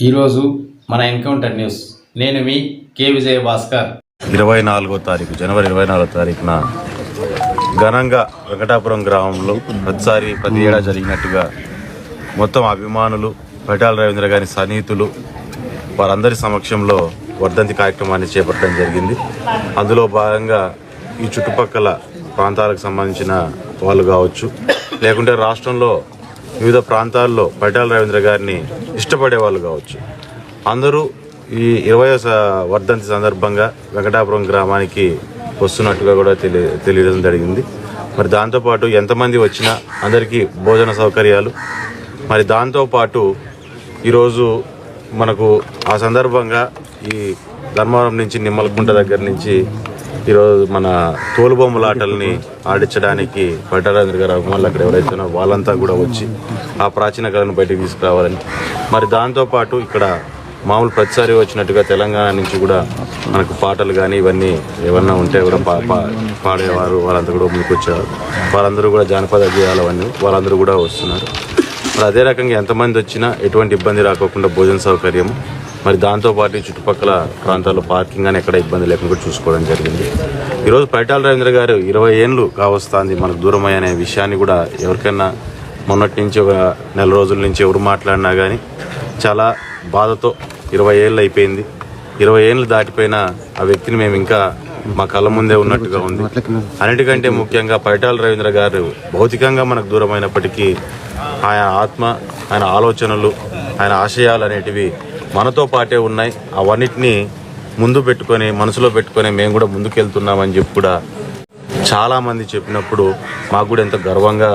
ఈరోజు మన encounter news నేను మీ కే. విజయ భాస్కర్. ఇరవై నాలుగో తారీఖు జనవరి ఇరవై నాలుగో తారీఖున ఘనంగా వెంకటాపురం గ్రామంలో ప్రతిసారి ప్రతి ఏడా జరిగినట్టుగా మొత్తం అభిమానులు పటాల రవీంద్ర గారి సన్నిహితులు వారందరి సమక్షంలో వర్ధంతి కార్యక్రమాన్ని చేపట్టడం జరిగింది. అందులో భాగంగా ఈ చుట్టుపక్కల ప్రాంతాలకు సంబంధించిన వాళ్ళు కావచ్చు లేకుంటే రాష్ట్రంలో వివిధ ప్రాంతాల్లో పటాల రవీంద్ర గారిని ఇష్టపడే వాళ్ళు కావచ్చు. అందరూ ఈ ఇరవై వర్ధంతి సందర్భంగా వెంకటాపురం గ్రామానికి వస్తున్నట్టుగా కూడా తెలియ తెలియడం జరిగింది. మరి దాంతోపాటు ఎంతమంది వచ్చినా అందరికీ భోజన సౌకర్యాలు. మరి దాంతోపాటు ఈరోజు మనకు ఆ సందర్భంగా ఈ ధర్మవరం నుంచి నిమ్మలగుంట దగ్గర నుంచి ఈరోజు మన తోలుబొమ్మల ఆటల్ని ఆడించడానికి పట్టారేంద్ర గారు అభిమానులు అక్కడ ఎవరైతే వాళ్ళంతా కూడా వచ్చి ఆ ప్రాచీన కళను బయటకు తీసుకురావాలని. మరి దాంతోపాటు ఇక్కడ మామూలు ప్రతిసారి వచ్చినట్టుగా తెలంగాణ నుంచి కూడా మనకు పాటలు కానీ ఇవన్నీ ఏమన్నా ఉంటే కూడా పా పా- పాడేవారు వాళ్ళంతా కూడా ముందుకొచ్చారు వాళ్ళందరూ కూడా జానపద గేయాలు అవన్నీ వాళ్ళందరూ కూడా వస్తున్నారు. మరి అదే రకంగా ఎంతమంది వచ్చినా ఎటువంటి ఇబ్బంది రాకోకుండా భోజన సౌకర్యం మరి దాంతోపాటు చుట్టుపక్కల ప్రాంతాల్లో పార్కింగ్ అని ఎక్కడ ఇబ్బంది లేకుండా చూసుకోవడం జరిగింది. ఈరోజు పైటాల రవీంద్ర గారు ఇరవై ఏళ్ళు కావస్తుంది మనకు దూరమై అనే విషయాన్ని కూడా ఎవరికైనా మొన్నటి నుంచి ఒక నెల రోజుల నుంచి ఎవరు మాట్లాడినా కానీ చాలా బాధతో ఇరవై ఏళ్ళు అయిపోయింది. ఇరవై ఏళ్ళు దాటిపోయిన ఆ వ్యక్తిని మేము ఇంకా మా కళ్ళ ముందే ఉన్నట్టుగా ఉంది. అన్నిటికంటే ముఖ్యంగా పైటాల రవీంద్ర గారు భౌతికంగా మనకు దూరమైనప్పటికీ ఆయన ఆత్మ ఆయన ఆలోచనలు ఆయన ఆశయాలు అనేటివి మనతో పాటే ఉన్నాయి. అవన్నిటినీ ముందు పెట్టుకొని మనసులో పెట్టుకొని మేము కూడా ముందుకెళ్తున్నామని చెప్పి కూడా చాలామంది చెప్పినప్పుడు మాకు కూడా ఎంతో గర్వంగా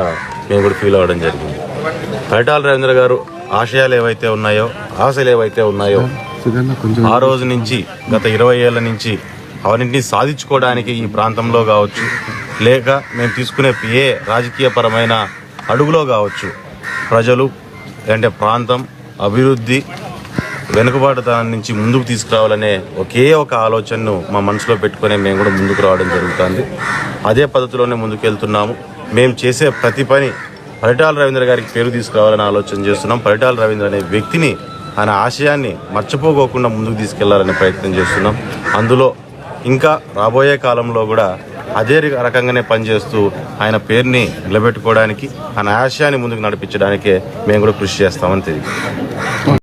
మేము కూడా ఫీల్ అవ్వడం జరిగింది. పరిటాల రవీంద్ర గారు ఆశయాలు ఏవైతే ఉన్నాయో ఆశలు ఏవైతే ఉన్నాయో ఆ రోజు నుంచి గత ఇరవై ఏళ్ళ నుంచి అవన్నింటినీ సాధించుకోవడానికి ఈ ప్రాంతంలో కావచ్చు లేక మేము తీసుకునే ఏ రాజకీయపరమైన అడుగులో కావచ్చు ప్రజలు అంటే ప్రాంతం అభివృద్ధి వెనుకబాటుతనం నుంచి ముందుకు తీసుకురావాలనే ఒకే ఒక ఆలోచనను మా మనసులో పెట్టుకునే మేము కూడా ముందుకు రావడం జరుగుతుంది. అదే పద్ధతిలోనే ముందుకు వెళ్తున్నాము మేము చేసే ప్రతి పని పరిటాల రవీంద్ర గారికి పేరు తీసుకురావాలని ఆలోచన చేస్తున్నాం. పరిటాల రవీంద్ర అనే వ్యక్తిని ఆయన ఆశయాన్ని మర్చిపోకోకుండా ముందుకు తీసుకెళ్ళాలనే ప్రయత్నం చేస్తున్నాం. అందులో ఇంకా రాబోయే కాలంలో కూడా అదే రకంగానే పనిచేస్తూ ఆయన పేరుని నిలబెట్టుకోవడానికి ఆయన ఆశయాన్ని ముందుకు నడిపించడానికే మేము కూడా కృషి చేస్తామని తెలియదు